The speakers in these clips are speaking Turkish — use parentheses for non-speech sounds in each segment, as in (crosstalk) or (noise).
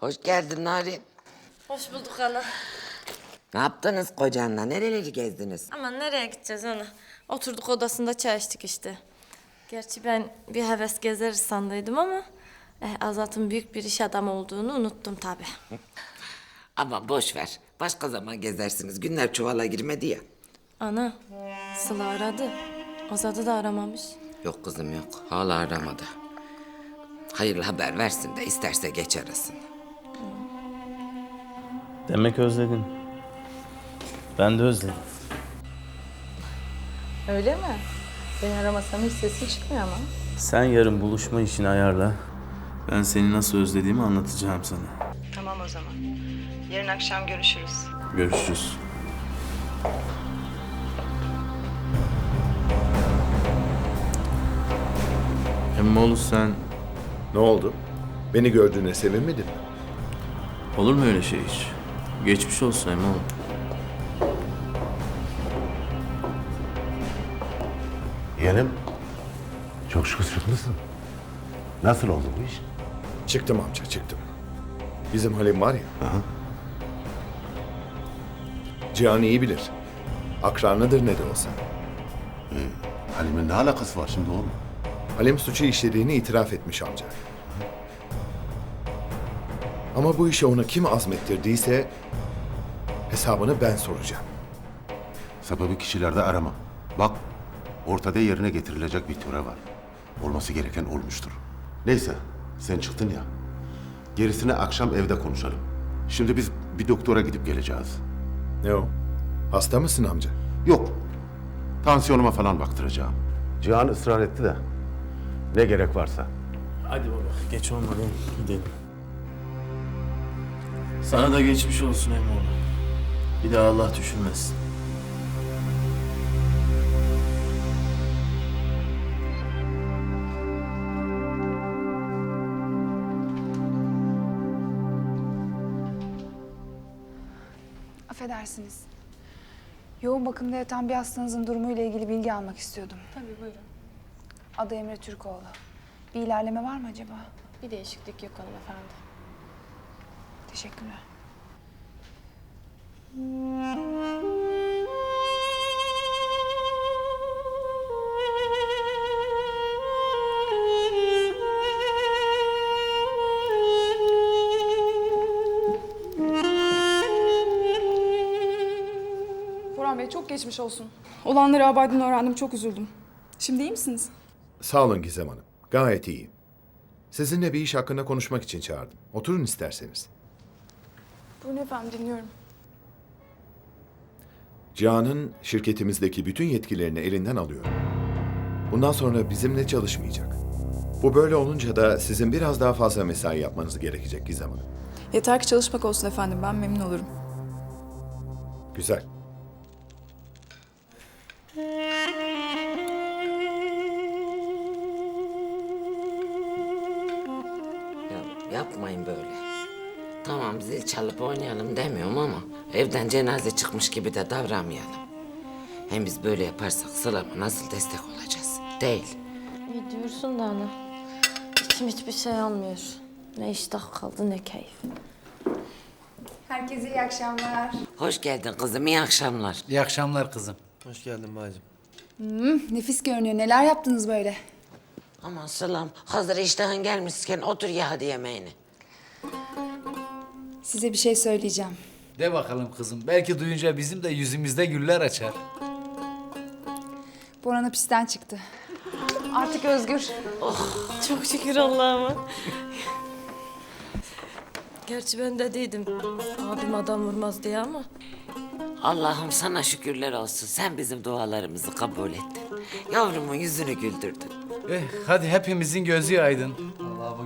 Hoş geldin Narin. Hoş bulduk ana. Ne yaptınız kocanla? Nereleri gezdiniz? Aman nereye gideceğiz ana? Oturduk odasında çay içtik işte. Gerçi ben bir heves gezeriz sandıydım ama... Eh, Azat'ın büyük bir iş adamı olduğunu unuttum tabii. (laughs) Ama boş ver. Başka zaman gezersiniz. Günler çuvala girmedi ya. Ana, Sıla aradı. Azat'ı da aramamış. Yok kızım yok. Hala aramadı. Hayırlı haber versin de isterse geç arasın. Demek özledin. Ben de özledim. Öyle mi? Beni aramasam hiç sesi çıkmıyor ama. Sen yarın buluşma işini ayarla. Ben seni nasıl özlediğimi anlatacağım sana. Tamam o zaman. Yarın akşam görüşürüz. Görüşürüz. Emmoğlu sen... Ne oldu? Beni gördüğüne sevinmedin mi? Olur mu öyle şey hiç? Geçmiş olsun Emmoğlu. Yeğenim, çok şükür çıkmışsın. Nasıl oldu bu iş? Çıktım amca çıktım. Bizim Halim var ya. Cihan iyi bilir. Akranıdır ne de olsa. Halim'in ne alakası var şimdi oğlum? Halim suçu işlediğini itiraf etmiş amca. Ama bu işi ona kim azmettirdiyse hesabını ben soracağım. Sebebi kişilerde arama. Bak, ortada yerine getirilecek bir töre var. Olması gereken olmuştur. Neyse, sen çıktın ya. Gerisini akşam evde konuşalım. Şimdi biz bir doktora gidip geleceğiz. Ne o? Hasta mısın amca? Yok, tansiyonuma falan baktıracağım. Cihan ısrar etti de. Ne gerek varsa. Hadi baba. Geç olmadan gidelim. Sana da geçmiş olsun Emmoğlu. Bir daha Allah düşünmesin. Affedersiniz. Yoğun bakımda yatan bir hastanızın durumuyla ilgili bilgi almak istiyordum. Tabii buyurun. Adı Emre Türkoğlu. Bir ilerleme var mı acaba? Bir değişiklik yok hanımefendi. Teşekkürler. Burhan Bey çok geçmiş olsun. Olanları Abadi'den öğrendim çok üzüldüm. Şimdi iyi misiniz? Sağ olun Gizem Hanım. Gayet iyiyim. Sizinle bir iş hakkında konuşmak için çağırdım. Oturun isterseniz. Buyurun efendim dinliyorum. Cihan'ın şirketimizdeki bütün yetkilerini elinden alıyorum. Bundan sonra bizimle çalışmayacak. Bu böyle olunca da sizin biraz daha fazla mesai yapmanız gerekecek Gizem Hanım. Yeter ki çalışmak olsun efendim ben memnun olurum. Güzel. Ya yapmayın böyle. Tamam zil çalıp oynayalım demiyorum ama evden cenaze çıkmış gibi de davranmayalım. Hem biz böyle yaparsak Sıla'ma nasıl destek olacağız? Değil. İyi diyorsun da ana. İçim hiçbir şey almıyor. Ne iştah kaldı ne keyif. Herkese iyi akşamlar. Hoş geldin kızım, iyi akşamlar. İyi akşamlar kızım. Hoş geldin bacım. Nefis görünüyor. Neler yaptınız böyle? Aman Sılam, hazır iştahın gelmişken otur ya hadi yemeğini. Size bir şey söyleyeceğim. De bakalım kızım. Belki duyunca bizim de yüzümüzde güller açar. Boran hapisten çıktı. Artık özgür. Çok şükür Allah'ıma. Gerçi ben dediydim. Abim adam vurmaz diye ama. Allah'ım sana şükürler olsun. Sen bizim dualarımızı kabul ettin. Yavrumun yüzünü güldürdün. Eh hadi hepimizin gözü aydın.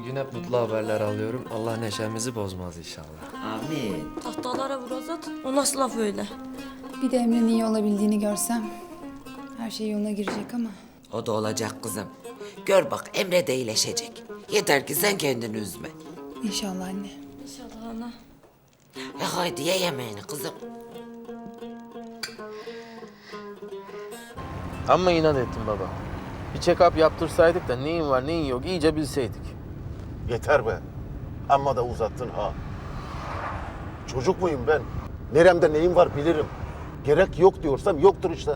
Bugün hep mutlu haberler alıyorum. Allah neşemizi bozmaz inşallah. Amin. Tahtalara vur Azat. O nasıl laf öyle? Bir de Emre'nin iyi olabildiğini görsem her şey yoluna girecek ama. O da olacak kızım. Gör bak Emre de iyileşecek. Yeter ki sen kendini üzme. İnşallah anne. İnşallah ana. E haydi ye yemeğini kızım. Ama inat ettim baba. Bir check-up yaptırsaydık da neyin var neyin yok iyice bilseydik. Yeter be. Amma da uzattın ha. Çocuk muyum ben? Neremde neyim var bilirim. Gerek yok diyorsam yoktur işte.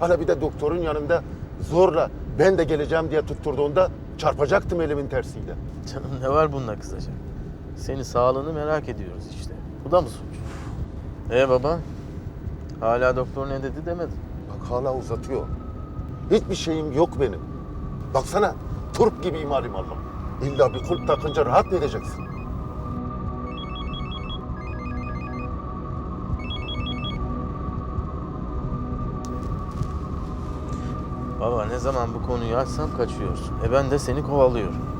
Hala bir de doktorun yanında zorla ben de geleceğim diye tutturduğunda çarpacaktım elimin tersiyle. Canım ne var bunda kısaca? Senin sağlığını merak ediyoruz işte. Bu da mı suç? Ee baba? Hala doktor ne dedi demedi. Bak hala uzatıyor. Hiçbir şeyim yok benim. Baksana turp gibiyim halim Allah. İlla bir kulp takınca rahat mı edeceksin? Baba ne zaman bu konuyu açsam kaçıyorsun. E ben de seni kovalıyorum.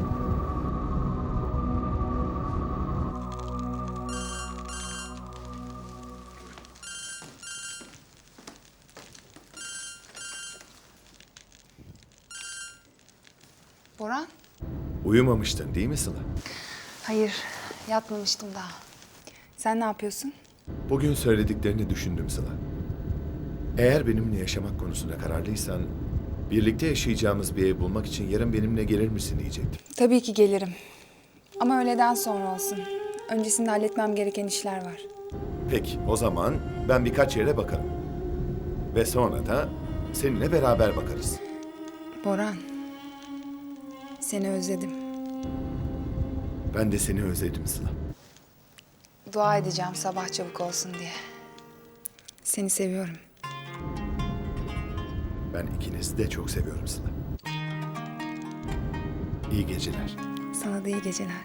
Boran? Uyumamıştın değil mi Sıla? Hayır, yatmamıştım daha. Sen ne yapıyorsun? Bugün söylediklerini düşündüm Sıla. Eğer benimle yaşamak konusunda kararlıysan, birlikte yaşayacağımız bir ev bulmak için yarın benimle gelir misin diyecektim. Tabii ki gelirim. Ama öğleden sonra olsun. Öncesinde halletmem gereken işler var. Peki, o zaman ben birkaç yere bakarım. Ve sonra da seninle beraber bakarız. Boran, seni özledim. Ben de seni özledim Sıla. Dua edeceğim sabah çabuk olsun diye. Seni seviyorum. Ben ikinizi de çok seviyorum Sıla. İyi geceler. Sana da iyi geceler.